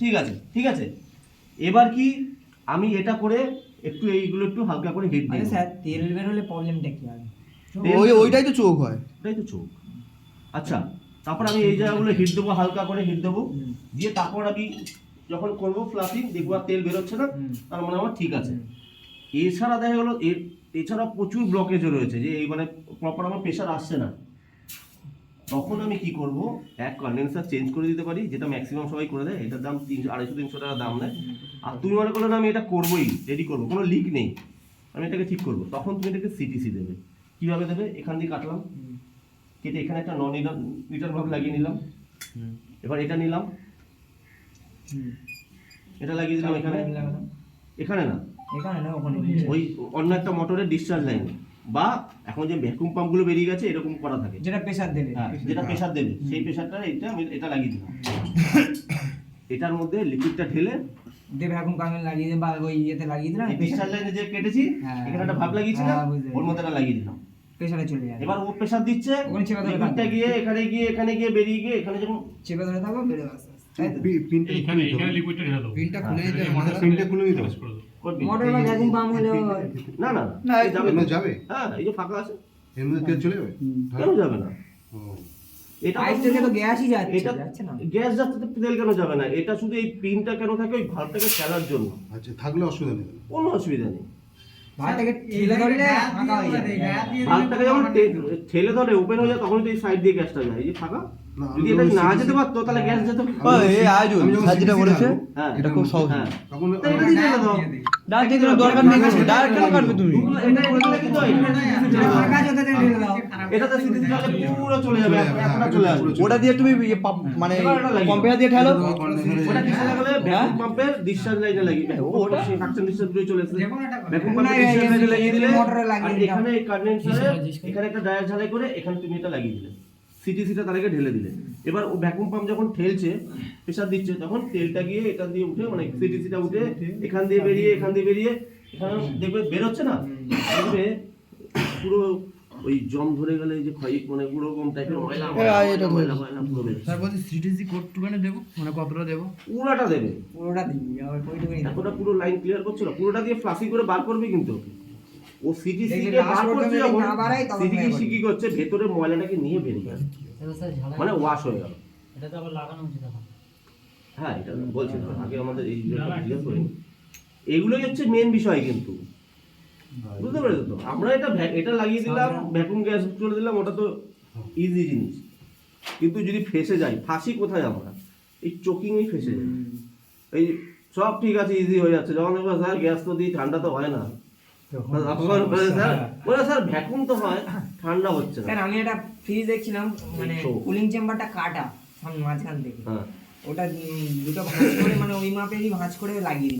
ঠিক আছে ঠিক আছে। এবার কি আমি এটা করে একটু এইগুলো একটু হালকা করে হিট দিই স্যার তেল বের হলে প্রবলেমটা কি হবে? ওই ওইটাই তো চোখ হয়। এটাই তো চোখ। আচ্ছা তারপর আমি এই জায়গাগুলো হিট দেবো হালকা করে হিট দেবো। দিয়ে তারপর আমি যখন করব ফ্লাফিং দেখব আর তেল বেরোচ্ছে না। তার মানে আমার ঠিক আছে। এছাড়া দেখা গেলো এর এছাড়া প্রচুর ব্লকেজও রয়েছে। যে এই মানে প্রপার আমার প্রেশার আসছে না। তখন আমি কি করব? এক কন্ডেন্সার চেঞ্জ করে দিতে পারি যেটা ম্যাক্সিমাম সবাই করে দেয় এটার দাম তিনশো আড়াইশো তিনশো টাকা দাম নেয়। আর তুমি মনে করলে না আমি এটা করবোই রেডি করব কোনো লিক নেই। আমি এটাকে ঠিক করব। তখন তুমি এটাকে সিটিসি দেবে। কীভাবে দেবে? এখান দিয়ে কাটলাম। কেটে এখানে একটা নন মিটার ভাব লাগিয়ে নিলাম। এবার এটা নিলাম। এটা লাগিয়ে দিলাম এখানে। এখানে না? এখানে না ওখানে। ওই অন্য একটা মোটরের ডিসচার্জ লাইন বা এখন যে ভ্যাকুম পাম্পগুলো বেরিয়ে গেছে এরকম করা থাকে। যেটা প্রেসার দেবে। হ্যাঁ যেটা প্রেশার দেবে। সেই প্রেশারটা এটা আমি এটা লাগিয়ে দিলাম। এটার মধ্যে লিকুইডটা ঢেলে দিয়ে ভ্যাকুম কামিল লাগিয়ে দিন বা ওই ইয়েতে লাগিয়ে দিলাম এই ডিসচার্জ লাইনে যে কেটেছি হ্যাঁ। এখানে একটা ভাব লাগিয়েছি না হ্যাঁ, ওর মধ্যে এটা লাগিয়ে দিলাম। প্রেসারে চলে যাবে এবার ও প্রেশার দিচ্ছে ওখানে চেপে ধরে থাকবে। গিয়ে এখানে গিয়ে এখানে গিয়ে বেরিয়ে গিয়ে এখানে যখন চেপে ধরে থাকো বেরো আস্তে আস্তে। তাই তো? পিনটা এখানে এখানে লিকুইডটা ঢেলে দেবো পিনটা খুলে হ্যাঁ, হবে। পিনটা খুলে নিতে হবে করে দেবো করবি মোটর বা ভ্যাকুম পাম্প হলেও না না না যাবে যাবে। হ্যাঁ এই যে ফাঁকা আছে। এর মধ্যে তেল চলে যাবে? কেন যাবে না? এটা তো গ্যাসই যাচ্ছে না। গ্যাস যাচ্ছে তো তেল কেন যাবে না? এটা শুধু এই পিনটা কেন থাকে? ওই খেলার জন্য। আচ্ছা থাকলে অসুবিধা নেই। কোনো অসুবিধা নেই। ভাতটাকে ঠেলে ধরে ওপেন হয়ে যায় তখন তো এই সাইড দিয়ে গ্যাসটা যায়। এই যে ফাঁকা? যদি এটা না যেতে পারতো তাহলে গ্যাস যেত। ও, আয়োজন, স্যার যেটা বলেছে, হ্যাঁ, এটা খুব সহজ। হ্যাঁ। তখন এটা দিয়ে ঢেলে দাও। ডাইরেক্ট দিয়ে দেওয়ার দরকার নেই কিছু ডাইরেক্ট কেন কাটবে তুমি? এটা এটা দিলে কিন্তু হয়, এটা CTC ঢেলে দাও। ফাঁকা যেতে ঠেলে দাও এটাতে CTC ঢাললে পুরো চলে যাবে এতটা চলে আসবে। ওটা দিয়ে তুমি ইয়ে মানে ওটা লাগিয়ে কম্পেয়ার দিয়ে ঠেলো? ওটা কিসে লাগালে ভ্যাকুম পাম্পের ডিসচার্জ লাইনে লাগিয়ে ওটা সাকশন ডিসচার্জ দিয়ে চলে এসেছে ভ্যাকুম পাম্পের ডিসচার্জ লাইনে লাগিয়ে দিলে মোটরে লাগিয়ে আর এখানে একটা ডায়ার ঝালাই করে এখানে তুমি এটা লাগিয়ে দিলে। সিটিসিটা তার আগে ঢেলে দিলে। এবার ও ভ্যাকুম পাম্প যখন ঠেলছে প্রেসার দিচ্ছে তখন তেলটা গিয়ে এটা দিয়ে উঠে মানে সিটিসিটা উঠে এখান দিয়ে বেরিয়ে এখান দিয়ে বেরিয়ে এখানে দেখবে বেরোচ্ছে না? দেখবে পুরো ওই জম ধরে গেলে যে ক্ষয় মানে পুরো কম টাইপের ময়লা এটা ময়লা ময়লা পুরো বেরোচ্ছে। স্যার বলছি সিটিসি কোডটুখানি দেবো? মানে কতটা দেবো? পুরাটা দেবে। পুরোটা দিবি ওইটুকুনি দেবো। এতটা পুরো লাইন ক্লিয়ার করছ না পুরোটা দিয়ে ফ্লাসি করে বার করবে কিন্তু? ওকে। ও সিটি সিকে বার করছে না সিটি যাবে। সিকি করছে ভেতরে ময়লাটাকে নিয়ে বেরিয়ে গেল। মানে ওয়াশ হয়ে গেল। এটা তো আবার লাগানো উচিত হ্যাঁ এটা বলছি তো, আগে আমাদের এই ক্লিয়ার করিনি এগুলোই হচ্ছে মেন বিষয় কিন্তু। বুঝতে পেরেছ তো? আমরা এটা এটা লাগিয়ে দিলাম ভ্যাকুম গ্যাস চলে দিলাম ওটা তো ইজি জিনিস। কিন্তু যদি ফেসে যাই ফাঁসি কোথায় আমরা? এই চোকিংই ফেসে যাই এই সব ঠিক আছে ইজি হয়ে যাচ্ছে। যখন স্যার গ্যাস তো দিই ঠান্ডা তো হয় না। ভ্যাকুম তো হয় ঠান্ডা হচ্ছে স্যার আমি একটা ফ্রিজ দেখছিলাম মানে কুলিং চেম্বারটা কাটা মাঝখান থেকে। হ্যাঁ। ওটা দুটো ভাঁজ করে মানে ওই মাপেরই ভাঁজ করে লাগিয়ে